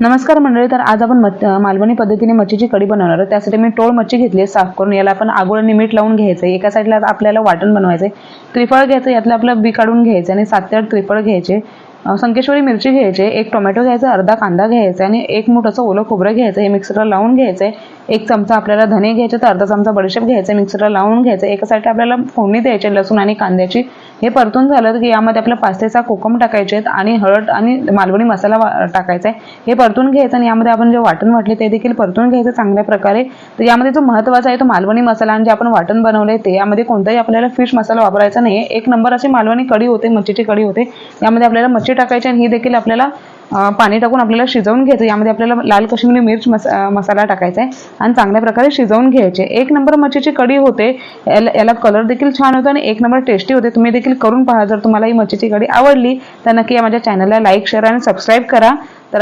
नमस्कार मंडळी तर आज आपण मालवणी पद्धतीने मच्छीची कढी बनवणार आहोत. त्यासाठी मी टोळ मच्छी घेतली आहे साफ करून. याला आपण आगोळणी मीठ लावून घ्यायचं एका साईडला आपल्याला वाटण बनवायचं आहे त्रिफळ घ्यायचं यातलं आपलं बी काढून घ्यायचं आणि सात ते आठ त्रिफळ घ्यायचे. संकेश्वरी मिरची घ्यायची एक टोमॅटो घ्यायचा अर्धा कांदा घ्यायचा आणि एक मूठ असं ओलं खोबरं घ्यायचं. हे मिक्सरला लावून घ्यायचं आहे एक चमचा आपल्याला धने घ्यायचे तर अर्धा चमचा बडीशेप घ्यायचा. मिक्सरला लावून घ्यायचं. एका साईडला आपल्याला फोडणी द्यायची लसूण आणि कांद्याची. हे परतून झालं की यामध्ये आपल्या पास्तेचा कोकम टाकायचे आहेत आणि हळद आणि मालवणी मसाला वा- टाकायचा आहे. हे परतून घ्यायचं आणि यामध्ये आपण जे वाटण वाटले ते देखील परतून घ्यायचं चांगल्या प्रकारे. तर यामध्ये जो महत्त्वाचा आहे तो मालवणी मसाला आणि जे आपण वाटण बनवले ते यामध्ये कोणताही आपल्याला फिश मसाला वापरायचा नाही एक नंबर अशी मालवणी कढी होते मच्छीची कढी होते. यामध्ये आपल्याला मच्छी टाकायची आणि ही देखील आपल्याला पाणी टाकून आपल्याला शिजवून घ्यायचं. यामध्ये आपल्याला लाल कश्मीरी मिर्च मसा मसाला टाकायचा आहे. आणि चांगल्या प्रकारे शिजवून घ्यायचे. एक नंबर मच्छीची कढी होते. याला याला कलर देखील छान होतो आणि एक नंबर टेस्टी होते. तुम्ही देखील करून पहा. जर तुम्हाला ही मच्छीची कढी आवडली तर नक्की या माझ्या चॅनलला लाईक शेअर आणि सबस्क्राईब करा. तर